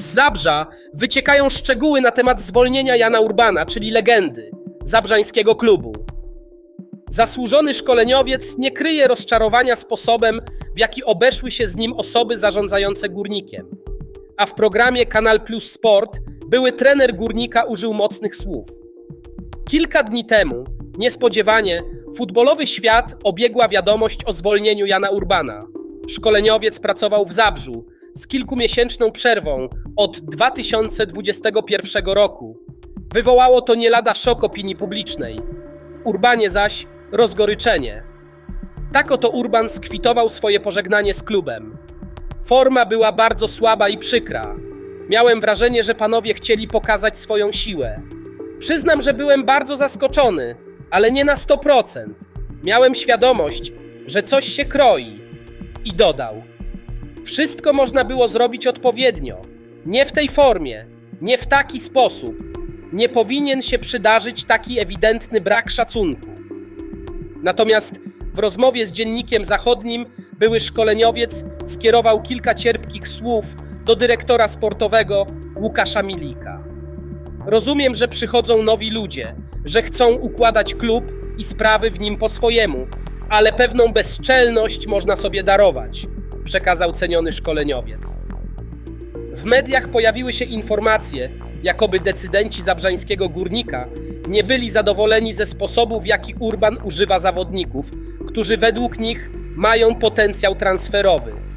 Z Zabrza wyciekają szczegóły na temat zwolnienia Jana Urbana, czyli legendy zabrzańskiego klubu. Zasłużony szkoleniowiec nie kryje rozczarowania sposobem, w jaki obeszły się z nim osoby zarządzające górnikiem. A w programie Kanal Plus Sport były trener górnika użył mocnych słów. Kilka dni temu, niespodziewanie, futbolowy świat obiegła wiadomość o zwolnieniu Jana Urbana. Szkoleniowiec pracował w Zabrzu z kilkumiesięczną przerwą od 2021 roku. Wywołało to nie lada szok opinii publicznej. W Urbanie zaś rozgoryczenie. Tak oto Urban skwitował swoje pożegnanie z klubem. Forma była bardzo słaba i przykra. Miałem wrażenie, że panowie chcieli pokazać swoją siłę. Przyznam, że byłem bardzo zaskoczony, ale nie na 100%. Miałem świadomość, że coś się kroi. I dodał: Wszystko można było zrobić odpowiednio. Nie w tej formie, nie w taki sposób. Nie powinien się przydarzyć taki ewidentny brak szacunku. Natomiast w rozmowie z dziennikiem zachodnim były szkoleniowiec skierował kilka cierpkich słów do dyrektora sportowego Łukasza Milika. Rozumiem, że przychodzą nowi ludzie, że chcą układać klub i sprawy w nim po swojemu, ale pewną bezczelność można sobie darować, przekazał ceniony szkoleniowiec. W mediach pojawiły się informacje, jakoby decydenci zabrzańskiego górnika nie byli zadowoleni ze sposobu, w jaki Urban używa zawodników, którzy według nich mają potencjał transferowy.